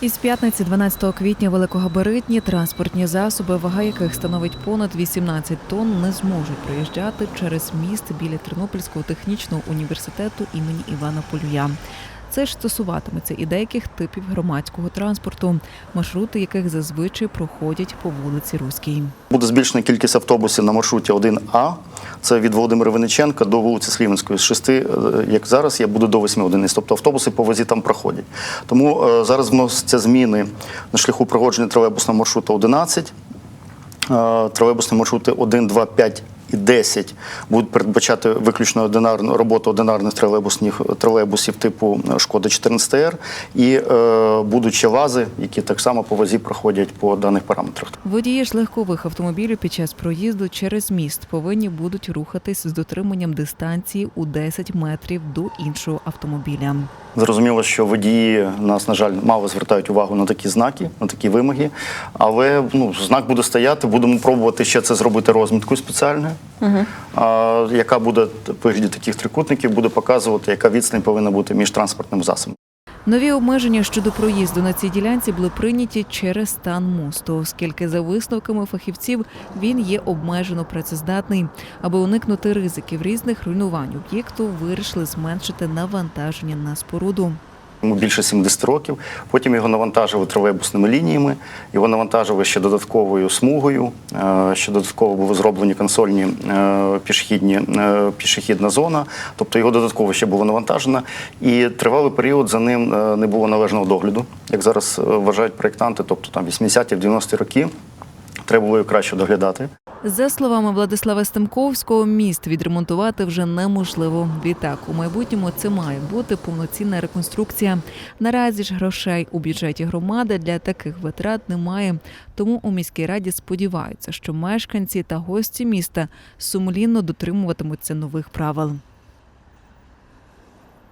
Із п'ятниці 12 квітня великогабаритні транспортні засоби, вага яких становить понад 18 тонн, не зможуть проїжджати через міст біля Тернопільського технічного університету імені Івана Полюя. Це ж стосуватиметься і деяких типів громадського транспорту, маршрути яких зазвичай проходять по вулиці Руській. Буде збільшена кількість автобусів на маршруті 1А. Це від Володимира Винниченка до вулиці Слівенської. З 6, е, як зараз, я буду до 8 одиниць. Тобто автобуси по вазі там проходять. Тому е, зараз вносяться зміни на шляху проходження тролейбусного маршруту 11. Е, Тролейбусні маршрути 1, 2, 5 і 10 будуть передбачати виключно одинарну роботу одинарних тролейбусних тролейбусів типу Шкода 14Р. І е, будуть вази, які так само по вазі проходять по даних параметрах. Водії ж легкових автомобілів під час проїзду через міст повинні будуть рухатись з дотриманням дистанції у 10 метрів до іншого автомобіля. Зрозуміло, що водії нас, на жаль, мало звертають увагу на такі знаки, на такі вимоги. Але ну, знак буде стояти, будемо пробувати ще це зробити розміткою спеціальною, а, яка буде вигляді таких трикутників, буде показувати, яка відстань повинна бути між транспортним засобом. Нові обмеження щодо проїзду на цій ділянці були прийняті через стан мосту, оскільки за висновками фахівців він є обмежено працездатний. Аби уникнути ризиків різних руйнувань об'єкту, вирішили зменшити навантаження на споруду. Йому більше 70 років. Потім його навантажили тролейбусними лініями, його навантажили ще додатковою смугою. е, Ще додатково були зроблені консольні е, пішохідні, е, пішохідна зона, тобто його додатково ще було навантажено. І тривалий період за ним не було належного догляду, як зараз вважають проєктанти, тобто там 80-ті, 90-ті роки. Треба було краще доглядати. За словами Владислава Стемковського, міст відремонтувати вже неможливо. Відтак, у майбутньому це має бути повноцінна реконструкція. Наразі ж грошей у бюджеті громади для таких витрат немає. Тому у міській раді сподіваються, що мешканці та гості міста сумлінно дотримуватимуться нових правил.